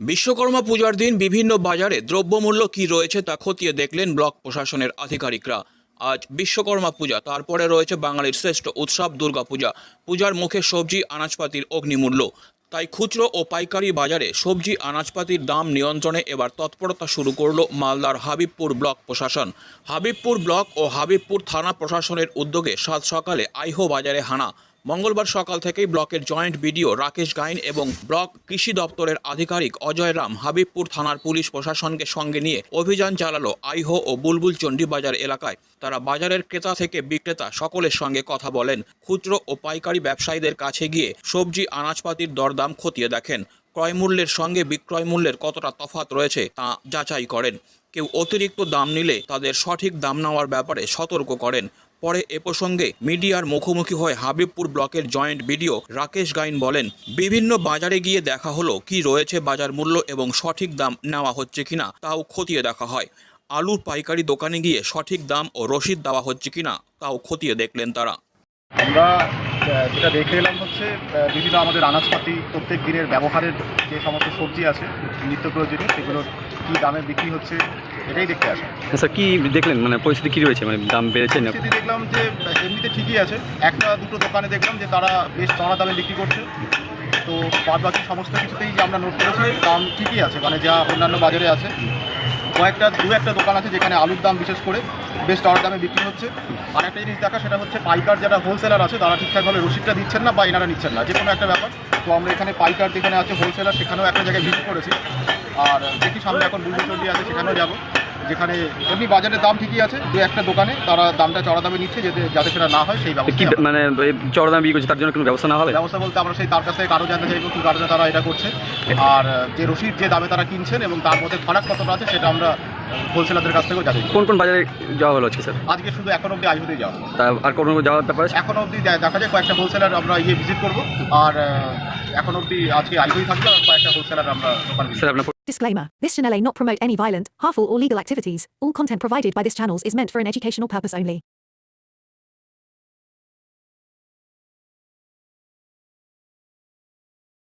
বিশ্বকর্মা পূজার দিন বিভিন্ন বাজারে দ্রব্যমূল্য কি রয়েছে তা খতিয়ে দেখলেন ব্লক প্রশাসনের আধিকারিকরা। আজ বিশ্বকর্মা পূজা, তারপরে রয়েছে বাঙালির শ্রেষ্ঠ উৎসব দুর্গাপূজা পূজার মুখে সবজি, আনাজপাতির অগ্নিমূল্য। তাই খুচরো ও পাইকারি বাজারে সবজি, আনাজপাতির দাম নিয়ন্ত্রণে এবার তৎপরতা শুরু করল মালদার হাবিবপুর ব্লক প্রশাসন। হাবিবপুর ব্লক ও হাবিবপুর থানা প্রশাসনের উদ্যোগে সাত সকালে আইহো বাজারে হানা। মঙ্গলবার সকাল থেকেই ব্লকের জয়েন্ট বিডিও রাকেশ গাইন এবং ব্লক কৃষি দপ্তরের আধিকারিক অজয় রাম হাবিবপুর থানার পুলিশ প্রশাসনকে সঙ্গে নিয়ে অভিযান চালালো আইহো ও বুলবুল চণ্ডী বাজার এলাকায়। তারা বাজারের ক্রেতা থেকে বিক্রেতা সকলের সঙ্গে কথা বলেন। খুচরো ও পাইকারি ব্যবসায়ীদের কাছে গিয়ে সবজি, আনাজপাতির দরদাম খতিয়ে দেখেন। ক্রয় মূল্যের সঙ্গে বিক্রয় মূল্যের কতটা তফাৎ রয়েছে তা যাচাই করেন। কেউ অতিরিক্ত দাম নিলে তাদের সঠিক দাম নেওয়ার ব্যাপারে সতর্ক করেন। পরে এ প্রসঙ্গে মিডিয়ার মুখোমুখি হয়ে হাবিবপুর ব্লকের জয়েন্ট বিডিও রাকেশ গাইন বলেন, বিভিন্ন বাজারে গিয়ে দেখা হলো কি রয়েছে বাজার মূল্য এবং সঠিক দাম নেওয়া হচ্ছে কিনা তাও খতিয়ে দেখা হয়। আলুর পাইকারি দোকানে গিয়ে সঠিক দাম ও রসিদ দেওয়া হচ্ছে কিনা তাও খতিয়ে দেখলেন তারা। আমরা যেটা দেখে এলাম হচ্ছে বিভিন্ন আমাদের আনাজপাতি, প্রত্যেক দিনের ব্যবহারের যে সমস্ত সবজি আছে, নিত্য প্রয়োজনীয়, সেগুলোর কী দামে বিক্রি হচ্ছে এটাই দেখতে আসে স্যার কি দেখলেন? মানে পরিস্থিতি কি রয়েছে? মানে দাম বেড়েছে না? পরিস্থিতি দেখলাম যে এমনিতে ঠিকই আছে। একটা দুটো দোকানে দেখলাম যে তারা বেশ চড়া দামে বিক্রি করছে। তো বাদ বাকি সমস্ত কিছুতেই যে আমরা নোট করেছি দাম ঠিকই আছে। মানে যা অন্যান্য বাজারে আছে। কয়েকটা দু একটা দোকান আছে যেখানে আলুর দাম বিশেষ করে বেশ চড়া দামে বিক্রি হচ্ছে। আর একটা জিনিস দেখা সেটা হচ্ছে পাইকার যারা হোলসেলার আছে তারা ঠিকঠাকভাবে রসিদটা দিচ্ছেন না বা এনারা নিচ্ছেন না। যে কোনো একটা ব্যাপার। তো আমরা এখানে পাইকার যেখানে আছে হোলসেলার সেখানেও একটা জায়গায় ভিজিট করেছি। আর দেখি সামনে এখন বুলবুল চন্ডী আছে সেখানেও যাব। যেখানে এমনি বাজারের দাম ঠিকই আছে দু একটা দোকানে তারা দামটা চড়া দামে নিচ্ছে যাতে যাতে সেটা না হয় সেই ব্যবস্থা মানে চড়া দাম বিক্রি করছে তার জন্য কোনো ব্যবস্থা না হবে? ব্যবস্থা বলতে আমরা সেই তার কাছ থেকে কারও জানতে চাইব কি কারণে তারা এটা করছে। আর যে রসিদ যে দামে তারা কিনছেন এবং তার মধ্যে ফারাক কতটা আছে সেটা আমরা হোলসেলারদের কাছ থেকেও জানি কোন কোন বাজারে যাওয়া হলো আজকে স্যার আজকে শুধু এখন অবধি আইহুতে যাওয়া তা আর কোনো যাওয়ার ব্যাপার আছে? এখন অবধি দে- দেখা যায় কয়েকটা হোলসেলার আমরা ইয়ে ভিজিট করবো আর আহ, এখন অবধি আজকে আইহুই থাকবে আর কয়েকটা হোলসেলার আমরা দোকান visit স্যার আপনার Disclaimer This channel may not promote any violent, harmful, or legal activities. All content provided by this channel is meant for an educational purpose only.